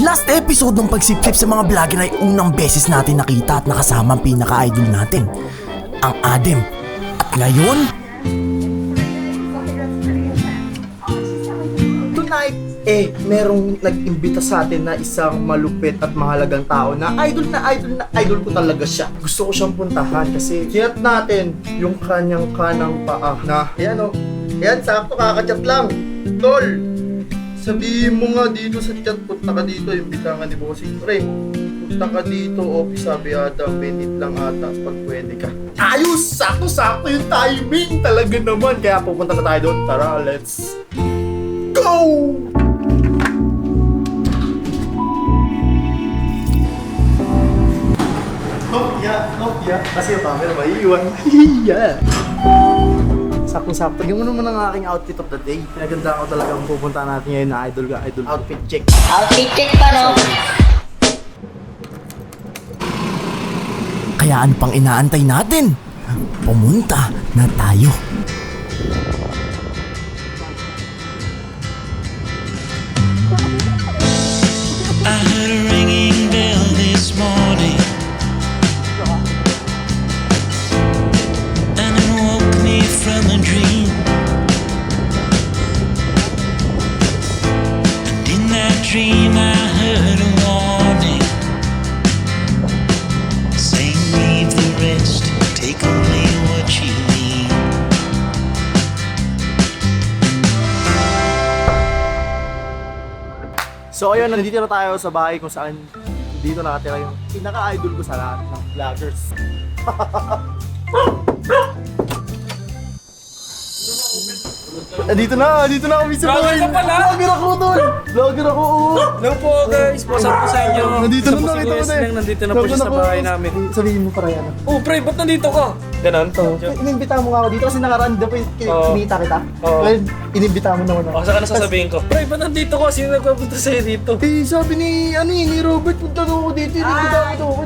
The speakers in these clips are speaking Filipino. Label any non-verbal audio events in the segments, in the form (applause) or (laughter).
Last episode ng pagsiplip sa mga vlogger ay unang beses natin nakita at nakasama ang pinaka-idol natin, ang Adem. At ngayon, Tonight, eh, merong nag-imbita sa atin na isang malupit at mahalagang tao na idol na idol na idol ko talaga siya. Gusto ko siyang puntahan kasi kiyat natin yung kanyang kanang paa na, ayan o, ayan, sakto kakachat lang. Tol, sabihin mo nga dito sa chat, punta ka dito, imbita nga ni Bossing Pre. Punta ka dito, office sabi ata, minute lang ata, pag pwede ka. Ayos! Sakto-sakto yung timing talaga naman. Kaya pupunta na tayo doon. Tara, let's go! Hopya, hopya. Kasi yung camera maiiwan. (laughs) Hiya! Sakto-sakto. Yung naman ang aking outfit of the day. Pinaganda ko talaga ang pupunta natin ngayon na idol ka, idol. Outfit check. Outfit check pa no? kaya ano pang inaantay natin? Pumunta na tayo. So ayun, nandito na tayo sa bahay kung saan dito nakatira yung pinaka-idol ko sa lahat ng vloggers. (laughs) Dito na, dito na kami sa Vlogger ka pala? Vlogger ako, tol. Vlogger ako, oo. Hello po guys, what's up po sa inyo? Nandito na, Isa po si nakita ko na Wesley, eh. Nandito na po siya sa bahay namin. Sabihin mo para yan. Oh pre, ba't nandito ka? Ganon? Oh, inimbita mo nga ako dito kasi nakaraan daw eh, Oo. kinita kita. Oo. Well, inimbita mo naman ako. O, saan ka na sasabihin ko? Pre, ba't nandito ka? Sino nagpapunta sa'yo dito? Eh, sabi ni, ano eh, ni Robert, punta daw ako dito, inimbita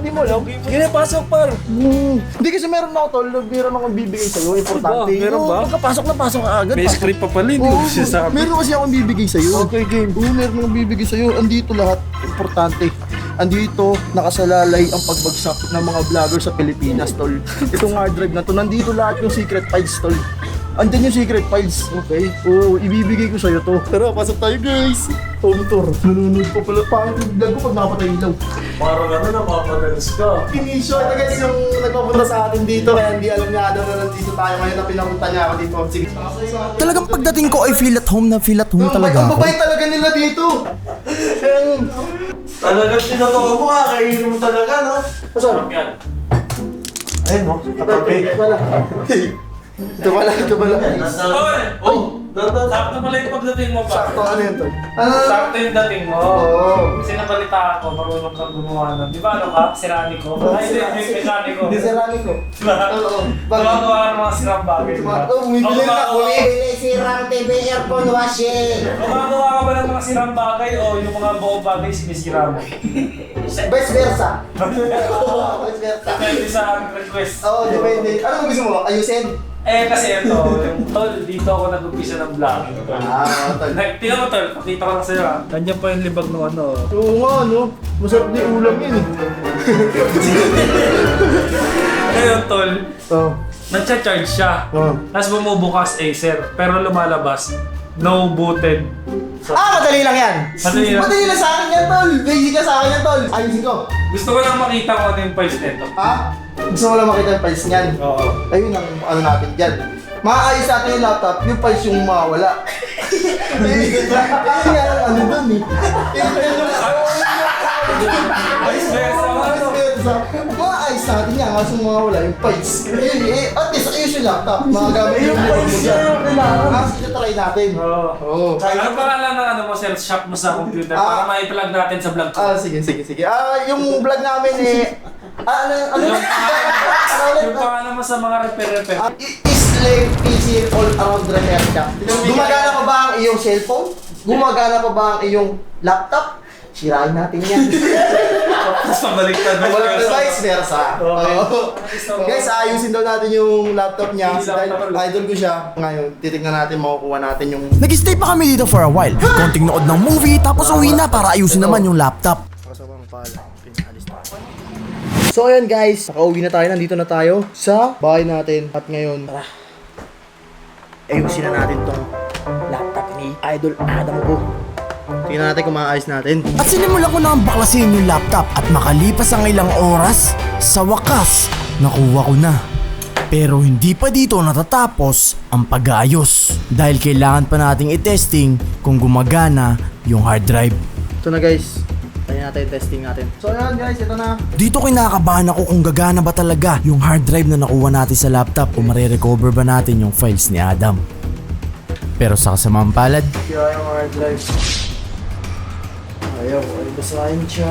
hindi mo alam. Sige na, pasok par. Hmm. Hindi kasi meron ako tol, meron akong bibigay sa'yo, importante. Ba, meron ba? Pagkapasok na pasok ka agad. May pasok. script pa pala, hindi mo sinasabi. meron kasi akong bibigay sa'yo. Okay, game. Oo, meron akong bibigay sa'yo. Andito lahat, importante. Andito, nakasalalay ang pagbagsak ng mga vlogger sa Pilipinas, tol. Itong hard drive na to, nandito lahat yung secret files, tol. Andyan yung secret files, okay? Oo, ibibigay ko sa'yo to. Tara, pasok tayo, guys. Home tour. Nanonood pa pala. Yung vlog ko pag nakapatay ilaw? Parang ano, napapagalas ka. Pinisyo ito guys yung nagpapunta sa atin dito kaya hindi alam niya Adam na nandito tayo ngayon na pinapunta niya ako dito. Sige. Talagang pagdating ko ay feel at home na feel at home talaga Ang ako. babay talaga nila dito. Talagang tinotoo mo ka, kainin mo talaga, no? Saan? Yan. Ayun mo, katabi. Ito pala, ito pala. Tol! Oh! Sakto pala yung pagdating mo pa. Sakto ano yun to? Ano? Sakto yung dating mo. Oo. Kasi nabalita ako, marunong kang gumawa ng... Di ba ano ka? Sirani ko? Ay, hindi, yung mekaniko. Hindi sa rami ko. Oo. Bakit? Gumagawa ng mga sirang bagay. di ba? Oh, bumibili na. Gumagawa- Bumibili si Ram TV aircon washing. Gumagawa ka ba ng mga sirang bagay o yung mga buong bagay sinisira mo? (laughs) Vice versa. (laughs) Oo, Vice versa. Depende sa request. Oo, depende. Ano gusto mo? Ayusin? Eh kasi ito, yung tol, dito ako nag-umpisa ng vlogging. tol. Ah, tol. Nag- Tingnan mo tol, pakita ko lang sa'yo ha. Ganyan pa yung libag ng ano. Oo nga, no? Masarap na yung ulam yun eh. Ngayon tol, Oo. nagcha-charge siya. Oo. Tapos bumubukas Acer, pero lumalabas, no booted. Ah, madali lang yan. Madali lang. Madali lang sa akin yan, tol. Basic ka sa akin yan, tol. Ayusin ko. Gusto ko lang makita ko ano yung price nito. Ha? Gusto mo lang makita yung files niyan. Oo. Ayun ang ano natin dyan. Maayos natin yung laptop, yung files yung mawawala. Ayun nga ang ano dun eh. Ayun nga yung Vice versa, ano? Maayos natin yan, kaso mawawala yung files. Ayun eh, at least ayos yung laptop. Magagamit yung files niya yung kailangan. Ah, try natin. Oo. Oo. Ano pangalan ng ano mo, sir, shop mo sa computer Ah. para mai-plug natin sa vlog ko? Ah, sige, sige, sige. Ah, yung vlog namin eh, ah, ano, ano, Yung ano ulit? Yung pangalan mo sa mga repair-repair. Ah, i- Islay PC all around repair shop. Gumagana pa ba ang iyong cellphone? Gumagana pa ba ang iyong laptop? Sirain natin yan. Tapos pabaliktad na Walang siya. vice versa. Oo. Guys, ayusin daw natin yung laptop niya. Dahil idol ko siya. Ngayon, titignan natin, makukuha natin yung... Nag-stay pa kami dito for a while. Konting nood ng movie tapos uwi na para ayusin naman yung laptop. Kasabang pala. Pinalis tayo. So ayan guys, nakauwi na tayo, nandito na tayo sa bahay natin. At ngayon, tara. Ayusin na natin tong laptop ni Idol Adam ko. Tingnan natin kung maayos natin. At sinimulan ko na ang baklasin yung laptop at makalipas ang ilang oras, sa wakas, nakuha ko na. Pero hindi pa dito natatapos ang pag-aayos dahil kailangan pa nating i-testing kung gumagana yung hard drive. Ito na guys. Tayo natin testing natin. So ayan guys, ito na. Dito kinakabahan ako kung gagana ba talaga yung hard drive na nakuha natin sa laptop o marirecover ba natin yung files ni Adam. Pero sa kasamang palad, Kaya yung hard drive. Ayaw, ay basahin siya.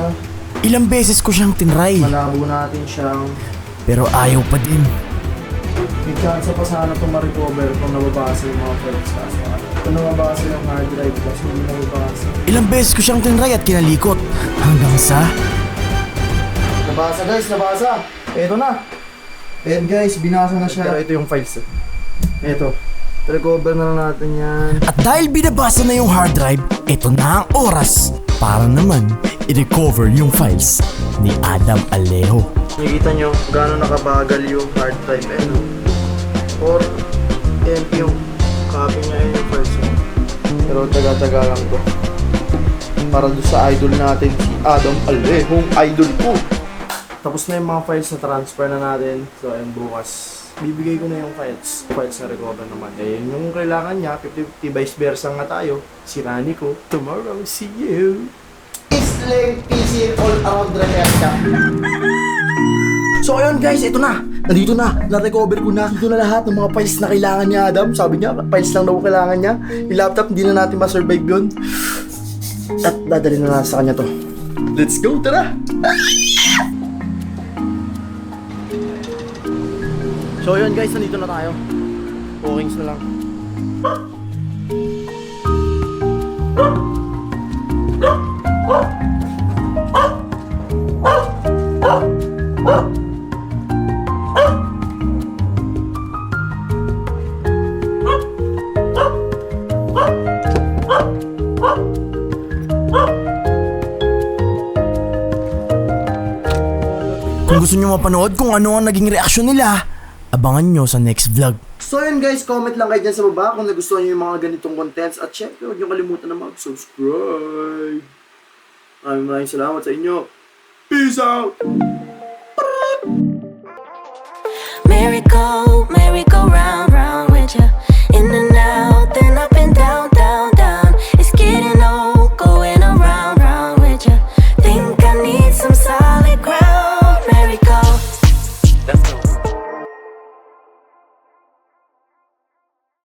ilang beses ko siyang tinry Malabo natin siyang pero ayaw pa din. May chance pa sana itong ma-recover kung nababasa yung mga files ano. Kung nababasa yung hard drive kasi hindi nababasa. Ilang beses ko siyang tinry at kinalikot hanggang sa Nabasa guys, nabasa. Eto na. Ayan guys, binasa na siya. Pero ito yung files. eh. Eto. Recover na lang natin yan. At dahil binabasa na yung hard drive, ito na ang oras para naman i-recover yung files ni Adam Alejo. Nakikita nyo gaano nakabagal yung hard drive. Eh, no? Or Pero taga-taga lang to. Para doon sa idol natin, si Adam Alejong idol ko. Tapos na yung mga files na transfer na natin. So, ayun, bukas. Bibigay ko na yung files. Files na recover naman. Eh, yun yung kailangan niya. 50-50 vice versa nga tayo. Si Rani ko. Tomorrow, see you. Isling PC all around Remerta. So ayun guys, ito na. Nandito na. Na-recover ko na. Ito na lahat ng mga files na kailangan niya, Adam. Sabi niya, files lang daw kailangan niya. Yung laptop, hindi na natin ma-survive yun. At dadalhin na natin sa kanya to. Let's go, tara! So yun guys, nandito na tayo. Bookings na lang. Mapanood kung ano ang naging reaksyon nila, abangan nyo sa next vlog. So yun guys, comment lang kayo dyan sa baba kung nagustuhan nyo yung mga ganitong contents. At syempre, huwag nyo kalimutan na mag-subscribe. Maraming maraming salamat sa inyo. Peace out! Miracle